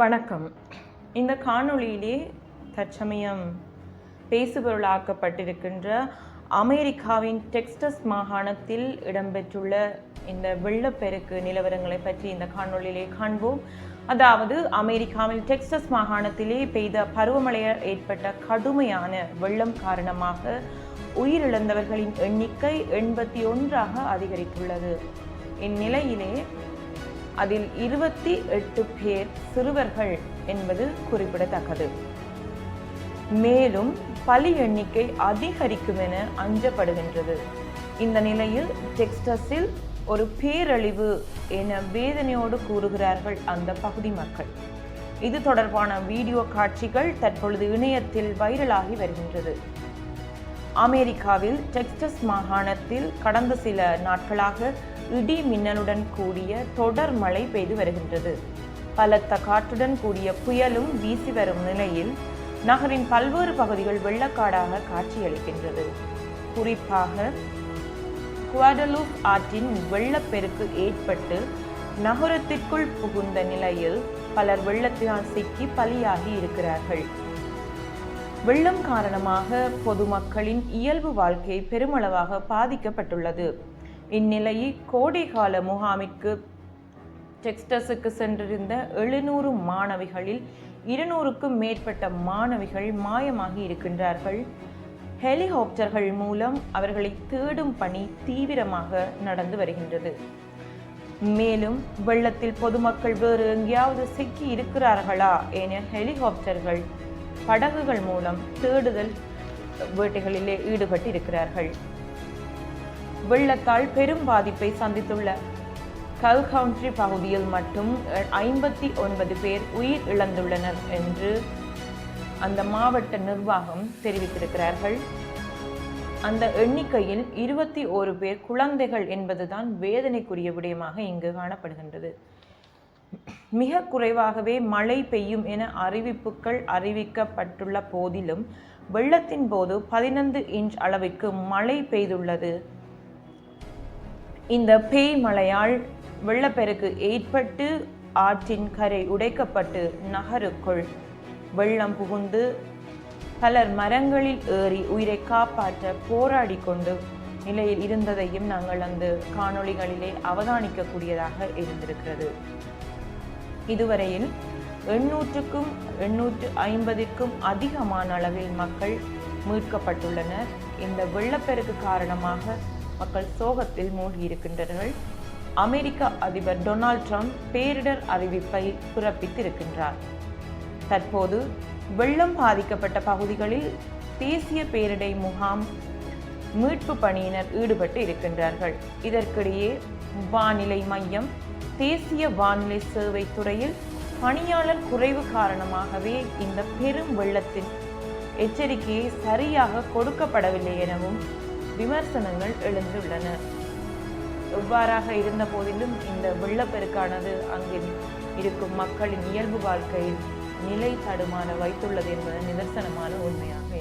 வணக்கம். இந்த காணொளியிலே தற்சமயம் பேசுபொருளாக்கப்பட்டிருக்கின்ற அமெரிக்காவின் டெக்ஸ்டஸ் மாகாணத்தில் இடம்பெற்றுள்ள இந்த வெள்ளப்பெருக்கு நிலவரங்களை பற்றி இந்த காணொளியிலே காண்போம். அதாவது அமெரிக்காவில் டெக்ஸ்டஸ் மாகாணத்திலே பெய்த பருவமழையால் ஏற்பட்ட கடுமையான வெள்ளம் காரணமாக உயிரிழந்தவர்களின் எண்ணிக்கை எண்பத்தி ஒன்றாக அதிகரித்துள்ளது. இந்நிலையிலே அதில் இருபத்தி எட்டு பேர் சிறுவர்கள் என்பது குறிப்பிடத்தக்கது. மேலும் பலி எண்ணிக்கை அதிகரிக்கும் என அஞ்சப்படுகின்றது. இந்த நிலையில் டெக்ஸ்டஸில் ஒரு பேரழிவு என வேதனையோடு கூறுகிறார்கள் அந்த பகுதி மக்கள். இது தொடர்பான வீடியோ காட்சிகள் தற்பொழுது இணையத்தில் வைரலாகி வருகின்றது. அமெரிக்காவில் டெக்ஸ்டஸ் மாகாணத்தில் கடந்த சில நாட்களாக இடி மின்னலுடன் கூடிய தொடர் மழை பெய்து வருகின்றது. பலத்த காற்றுடன் கூடிய புயலும் வீசி வரும் நிலையில் நகரின் பல்வேறு பகுதிகள் வெள்ளக்காடாக காட்சியளிக்கின்றது. குறிப்பாக குவாடலூப் ஆற்றின் வெள்ளப்பெருக்கு ஏற்பட்டு நகரத்திற்குள் புகுந்த நிலையில் பலர் வெள்ளத்தினால் சிக்கி பலியாகி இருக்கிறார்கள். வெள்ளம் காரணமாக பொதுமக்களின் இயல்பு வாழ்க்கை பெருமளவாக பாதிக்கப்பட்டுள்ளது. இந்நிலையில் கோடைகால முகாமிற்கு டெக்ஸ்டஸுக்கு சென்றிருந்த எழுநூறு மாணவிகளில் இருநூறுக்கும் மேற்பட்ட மாணவிகள் மாயமாகி இருக்கின்றார்கள். ஹெலிகாப்டர்கள் மூலம் அவர்களை தேடும் பணி தீவிரமாக நடந்து வருகின்றது. மேலும் வெள்ளத்தில் பொதுமக்கள் வேறு எங்கேயாவது சிக்கி இருக்கிறார்களா என ஹெலிகாப்டர்கள் படகுகள் மூலம் தேடுதல் வேட்டைகளிலே ஈடுபட்டிருக்கிறார்கள். வெள்ளத்தால் பெரும் பாதிப்பை சந்தித்துள்ள கல்கவுண்ட்ரி பகுதியில் மட்டும் ஐம்பத்தி ஒன்பது பேர் உயிர் இழந்துள்ளனர் என்று அந்த மாவட்ட நிர்வாகம் தெரிவித்திருக்கிறார்கள். அந்த எண்ணிக்கையில் இருபத்தி ஓரு பேர் குழந்தைகள் என்பதுதான் வேதனைக்குரிய விடயமாக இங்கு காணப்படுகின்றது. மிக குறைவாகவே மழை பெய்யும் என அறிவிப்புகள் அறிவிக்கப்பட்டுள்ள போதிலும் வெள்ளத்தின் போது பதினைந்து இன்ச் அளவிற்கு மழை பெய்துள்ளது. இந்த பேய் மழையால் வெள்ளப்பெருக்கு ஏற்பட்டு ஆற்றின் கரை உடைக்கப்பட்டு நகருக்குள் வெள்ளம் புகுந்து பலர் மரங்களில் ஏறி உயிரை காப்பாற்ற போராடி கொண்டு நிலையில் இருந்ததையும் நாங்கள் அந்த காணொளிகளிலே அவதானிக்கக்கூடியதாக இருந்திருக்கிறது. இதுவரையில் எண்ணூற்றுக்கும் எண்ணூற்று ஐம்பதிற்கும் அதிகமான அளவில் மக்கள் மீட்கப்பட்டுள்ளனர். இந்த வெள்ளப்பெருக்கு காரணமாக மக்கள் சோகத்தில் மூழ்கியிருக்கின்றார்கள் அமெரிக்க அதிபர் டொனால்ட் ட்ரம்ப் பேரிடர் அறிவிப்பை பிறப்பித்திருக்கின்றார். தற்போது வெள்ளம் பாதிக்கப்பட்ட பகுதிகளில் தேசிய பேரிடை முகாம் மீட்பு பணியினர் ஈடுபட்டு இருக்கின்றார்கள். இதற்கிடையே வானிலை மையம் தேசிய வானிலை சேவை துறையில் பணியாளர் குறைவு காரணமாகவே இந்த பெரும் வெள்ளத்தின் எச்சரிக்கையை சரியாக கொடுக்கப்படவில்லை எனவும் விமர்சனங்கள் எழுந்துள்ளன. எவ்வாறாக இருந்த போதிலும் இந்த வெள்ளப்பெருக்கானது அங்கே இருக்கும் மக்களின் இயல்பு வாழ்க்கையில் நிலை தடுமாற வைத்துள்ளது என்பது நிதர்சனமான உண்மையாகும்.